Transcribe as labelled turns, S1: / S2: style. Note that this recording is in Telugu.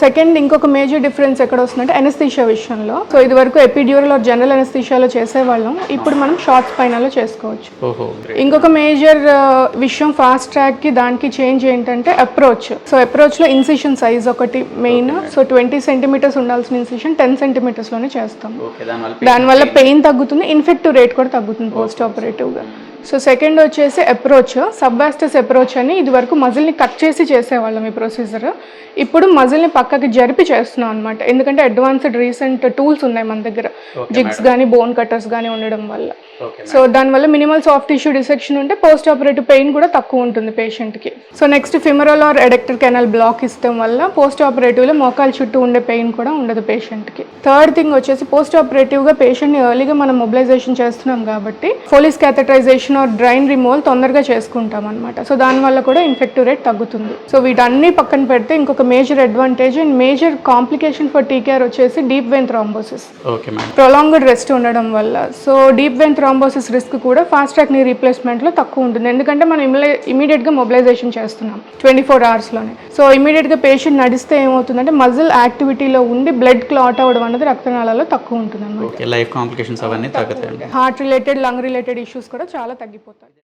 S1: సెకండ్ ఇంకొక మేజర్ డిఫరెన్స్ ఎక్కడ వస్తుందంటే ఎనస్థీషియా విషయంలో. సో ఇది వరకు ఎపిడ్యూరల్ ఆర్ జనరల్ ఎనస్థీషియాలో చేసేవాళ్ళం. ఇప్పుడు మనం షార్ట్ స్పైనాలో చేసుకోవచ్చు. ఇంకొక మేజర్ విషయం ఫాస్ట్ ట్రాక్కి దానికి చేంజ్ ఏంటంటే అప్రోచ్ సో అప్రోచ్లో ఇన్సిషన్ సైజ్ ఒకటి మెయిన్ సో ట్వంటీ సెంటీమీటర్స్ ఉండాల్సిన ఇన్సిషన్ టెన్ సెంటీమీటర్స్లోనే చేస్తాం.
S2: దానివల్ల
S1: పెయిన్ తగ్గుతుంది ఇన్ఫెక్టివ్ రేట్ కూడా తగ్గుతుంది పోస్ట్ ఆపరేటివ్గా సో సెకండ్ వచ్చేసి అప్రోచ్ సబ్వాస్టస్ అప్రోచ్ అని ఇది వరకు మజిల్ని కట్ చేసి చేసేవాళ్ళం ఈ ప్రొసీజర్ ఇప్పుడు మజిల్ని పక్కకి జరిపి చేస్తున్నాం అనమాట ఎందుకంటే అడ్వాన్స్డ్ రీసెంట్ టూల్స్ ఉన్నాయి మన దగ్గర. జిగ్స్ కానీ బోన్ కట్టర్స్ కానీ ఉండడం వల్ల. సో దానివల్ల మినిమల్ సాఫ్ట్ టిష్యూ డిసెక్షన్ ఉంటే పోస్ట్ ఆపరేటివ్ పెయిన్ కూడా తక్కువ ఉంటుంది పేషెంట్కి so next femoral or adductor canal block ఇస్తాం వల్ల పోస్ట్ ఆపరేటివ్లో మోకాలు చుట్టూ ఉండే పెయిన్ కూడా ఉండదు పేషెంట్కి థర్డ్ థింగ్ వచ్చేసి పోస్ట్ ఆపరేటివ్గా పేషెంట్ని ఎర్లీగా మనం మొబిలైజేషన్ చేస్తున్నాం కాబట్టి Foley's catheterisation or drain removal తొందరగా చేసుకుంటాం అనమాట సో దానివల్ల కూడా ఇన్ఫెక్టివ్ రేట్ తగ్గుతుంది. సో వీటన్ని పక్కన పెడితే ఇంకొక major advantage and major complication for TKR వచ్చేసి deep vein thrombosis. Prolonged rest ఉండడం వల్ల. So deep vein thrombosis risk కూడా ఫాస్ట్ ట్రాక్ నీ రీప్లేస్మెంట్లో తక్కువ ఉంటుంది. ఎందుకంటే మనం ఇమీడియట్గా మొబిలైజేషన్ చేస్తున్నాం ట్వంటీ ఫోర్ అవర్స్లోనే సో ఇమీడియట్గా పేషెంట్ నడిస్తే ఏమవుతుందంటే మజిల్ యాక్టివిటీలో ఉండి బ్లడ్ క్లాట్ అవ్వడం అనేది రక్తనాళాల్లో తక్కువ ఉంటుంది అన్నమాట
S2: ఓకే లైఫ్ కాంప్లికేషన్స్ అవన్నీ తగ్గుతాయండి
S1: heart related lung related issues కూడా చాలా తగ్గిపోతాయి.